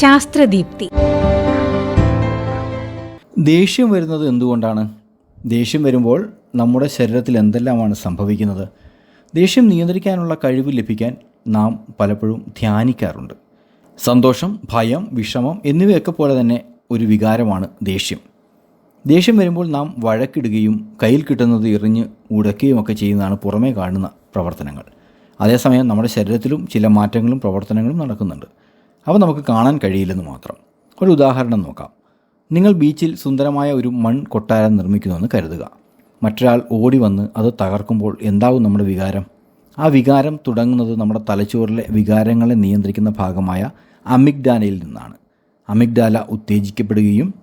ശാസ്ത്രദീപ്തി. ദേഷ്യം വരുന്നത് എന്തുകൊണ്ടാണ്? ദേഷ്യം വരുമ്പോൾ നമ്മുടെ ശരീരത്തിൽ എന്തെല്ലാമാണ് സംഭവിക്കുന്നത്? ദേഷ്യം നിയന്ത്രിക്കാനുള്ള കഴിവ് ലഭിക്കാൻ നാം പലപ്പോഴും ധ്യാനിക്കാറുണ്ട്. സന്തോഷം ഭയം വിഷമം എന്നിവയൊക്കെ പോലെ തന്നെ ഒരു വികാരമാണ് ദേഷ്യം. ദേഷ്യം വരുമ്പോൾ നാം വഴക്കിടുകയും കയ്യിൽ കിട്ടുന്നത് എറിഞ്ഞ് ഉടക്കുകയും ഒക്കെ ചെയ്യുന്നതാണ് പുറമേ കാണുന്ന പ്രവർത്തനങ്ങൾ. അതേസമയം നമ്മുടെ ശരീരത്തിലും ചില മാറ്റങ്ങളും പ്രവർത്തനങ്ങളും നടക്കുന്നുണ്ട്. അവ നമുക്ക് കാണാൻ കഴിയില്ലെന്ന് മാത്രം. ഒരു ഉദാഹരണം നോക്കാം. നിങ്ങൾ ബീച്ചിൽ സുന്ദരമായ ഒരു മൺ കൊട്ടാരം നിർമ്മിക്കുന്നുവെന്ന് കരുതുക. മറ്റൊരാൾ ഓടി വന്ന് അത് തകർക്കുമ്പോൾ എന്താവും നമ്മുടെ വികാരം? ആ വികാരം തുടങ്ങുന്നത് നമ്മുടെ തലച്ചോറിലെ വികാരങ്ങളെ നിയന്ത്രിക്കുന്ന ഭാഗമായ അമിഗ്ഡാലയിൽ നിന്നാണ്. അമിഗ്ഡാല ഉത്തേജിക്കപ്പെടുകയും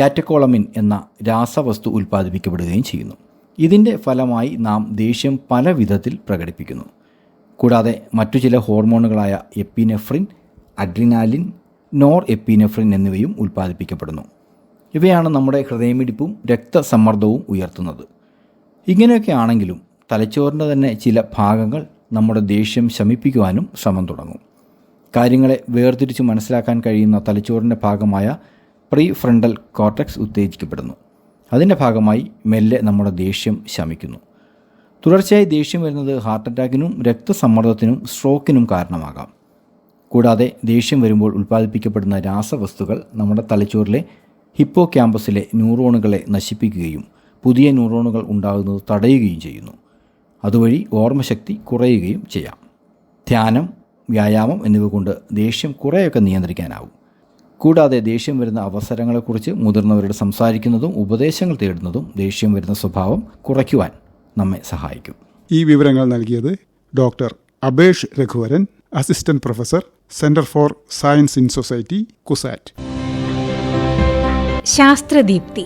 കാറ്റക്കോളമിൻ എന്ന രാസവസ്തു ഉൽപ്പാദിപ്പിക്കപ്പെടുകയും ചെയ്യുന്നു. ഇതിന്റെ ഫലമായി നാം ദേഷ്യം പല വിധത്തിൽ പ്രകടിപ്പിക്കുന്നു. കൂടാതെ മറ്റു ചില ഹോർമോണുകളായ എപ്പിനെഫ്രിൻ അഡ്രിനാലിൻ നോർ എപ്പിനെഫ്രിൻ എന്നിവയും ഉൽപ്പാദിപ്പിക്കപ്പെടുന്നു. ഇവയാണ് നമ്മുടെ ഹൃദയമിടിപ്പും രക്തസമ്മർദ്ദവും ഉയർത്തുന്നത്. ഇങ്ങനെയൊക്കെ ആണെങ്കിലും തലച്ചോറിന്റെ തന്നെ ചില ഭാഗങ്ങൾ നമ്മുടെ ദേഷ്യം ശമിപ്പിക്കുവാനും ശ്രമം തുടങ്ങും. കാര്യങ്ങളെ വേർതിരിച്ച് മനസ്സിലാക്കാൻ കഴിയുന്ന തലച്ചോറിന്റെ ഭാഗമായ പ്രീ ഫ്രണ്ടൽ കോർട്ടക്സ് ഉത്തേജിക്കപ്പെടുന്നു. അതിന്റെ ഭാഗമായി മെല്ലെ നമ്മുടെ ദേഷ്യം ശമിക്കുന്നു. തുടർച്ചയായി ദേഷ്യം വരുന്നത് ഹാർട്ട് അറ്റാക്കിനും രക്തസമ്മർദ്ദത്തിനും സ്ട്രോക്കിനും കാരണമാകാം. കൂടാതെ ദേഷ്യം വരുമ്പോൾ ഉൽപ്പാദിപ്പിക്കപ്പെടുന്ന രാസവസ്തുക്കൾ നമ്മുടെ തലച്ചോറിലെ ഹിപ്പോ ക്യാമ്പസിലെ ന്യൂറോണുകളെ നശിപ്പിക്കുകയും പുതിയ ന്യൂറോണുകൾ ഉണ്ടാകുന്നത് തടയുകയും ചെയ്യുന്നു. അതുവഴി ഓർമ്മശക്തി കുറയുകയും ചെയ്യാം. ധ്യാനം വ്യായാമം എന്നിവ കൊണ്ട് ദേഷ്യം കുറേയൊക്കെ നിയന്ത്രിക്കാനാവും. കൂടാതെ ദേഷ്യം വരുന്ന അവസരങ്ങളെക്കുറിച്ച് മുതിർന്നവരോട് സംസാരിക്കുന്നതും ഉപദേശങ്ങൾ തേടുന്നതും ദേഷ്യം വരുന്ന സ്വഭാവം കുറയ്ക്കുവാൻ നമ്മെ സഹായിക്കും. ഈ വിവരങ്ങൾ നൽകിയത് doctor Abesh Raghuvaran assistant professor centre for science in society CUSAT Sasthradeepthi.